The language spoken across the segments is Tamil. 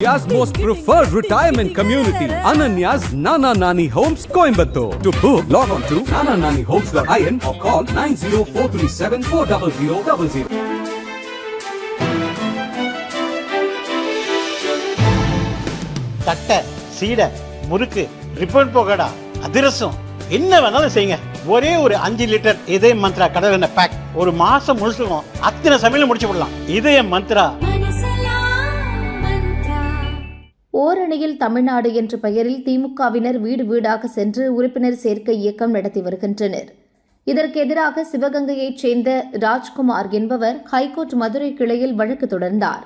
India's most preferred retirement community, Ananya's Nana Nani Homes, Coimbatore. To book, log on to nanananihomes.in or call 90437 தட்டை சீடை முறுக்கு ரிப்பன் போகடா அதிரசம் என்ன வேணாலும் செய்யுங்க ஒரே ஒரு அஞ்சு லிட்டர் இதய மந்த்ரா கடல் எண்ணெய் பேக் ஒரு மாசம் முழுசுக்கும் அத்தனை சமையல முடிச்சு விடலாம் இதய மந்த்ரா ஓரணியில் தமிழ்நாடு என்ற பெயரில் திமுகவினர் வீடு வீடாக சென்று உறுப்பினர் சேர்க்கை இயக்கம் நடத்தி வருகின்றனர். இதற்கு எதிராக சிவகங்கையைச் சேர்ந்த ராஜ்குமார் என்பவர் ஹைகோர்ட் மதுரை கிளையில் வழக்கு தொடர்ந்தார்.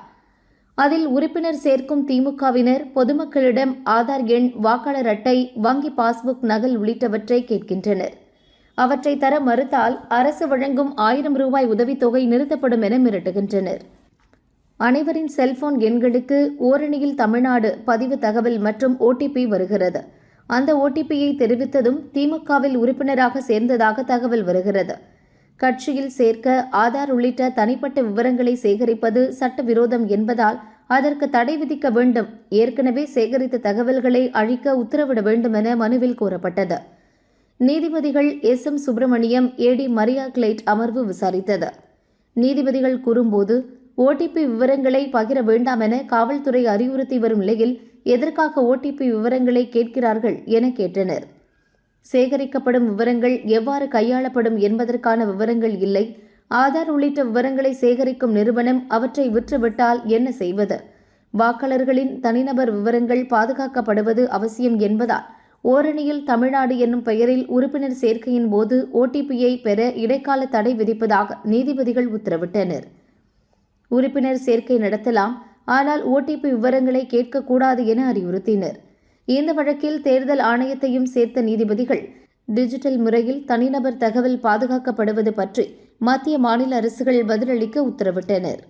அதில் உறுப்பினர் சேர்க்கும் திமுகவினர் பொதுமக்களிடம் ஆதார் எண் வாக்காளர் அட்டை வங்கி பாஸ்புக் நகல் உள்ளிட்டவற்றை கேட்கின்றனர். அவற்றை தர மறுத்தால் அரசு வழங்கும் ஆயிரம் ரூபாய் உதவித்தொகை நிறுத்தப்படும் என மிரட்டுகின்றனர். அனைவரின் செல்போன் எண்களுக்கு ஓரணியில் தமிழ்நாடு பதிவு தகவல் மற்றும் ஓடிபி வருகிறது. அந்த ஓடிபியை தெரிவித்ததும் திமுகவில் உறுப்பினராக சேர்ந்ததாக தகவல் வருகிறது. கட்சியில் சேர்க்க ஆதார் உள்ளிட்ட தனிப்பட்ட விவரங்களை சேகரிப்பது சட்டவிரோதம் என்பதால் அதற்கு தடை விதிக்க வேண்டும். ஏற்கனவே சேகரித்த தகவல்களை அழிக்க உத்தரவிட வேண்டும் என மனுவில் கூறப்பட்டது. நீதிபதிகள் S. M. Subramaniam A D Maria Clete அமர்வு விசாரித்தது. நீதிபதிகள் கூறும்போது ஓடிபி விவரங்களை பகிர வேண்டாம் என காவல்துறை அறிவுறுத்தி வரும் நிலையில் எதற்காக ஓடிபி விவரங்களை கேட்கிறார்கள் என கேட்டனர். சேகரிக்கப்படும் விவரங்கள் எவ்வாறு கையாளப்படும் என்பதற்கான விவரங்கள் இல்லை. ஆதார் உள்ளிட்ட விவரங்களை சேகரிக்கும் நிறுவனம் அவற்றை விற்றுவிட்டால் என்ன செய்வது? வாக்காளர்களின் தனிநபர் விவரங்கள் பாதுகாக்கப்படுவது அவசியம் என்பதால் ஓரணியில் தமிழ்நாடு என்னும் பெயரில் உறுப்பினர் சேர்க்கையின் போது ஓடிபியை பெற இடைக்கால தடை விதிப்பதாக நீதிபதிகள் உத்தரவிட்டனர். உறுப்பினர் சேர்க்கை நடத்தலாம் ஆனால் ஓடிபி விவரங்களை கேட்கக்கூடாது என அறிவுறுத்தினர். இந்த வழக்கில் தேர்தல் ஆணையத்தையும் சேர்த்த நீதிபதிகள் டிஜிட்டல் முறையில் தனிநபர் தகவல் பாதுகாக்கப்படுவது பற்றி மத்திய மாநில அரசுகள் பதிலளிக்க உத்தரவிட்டனர்.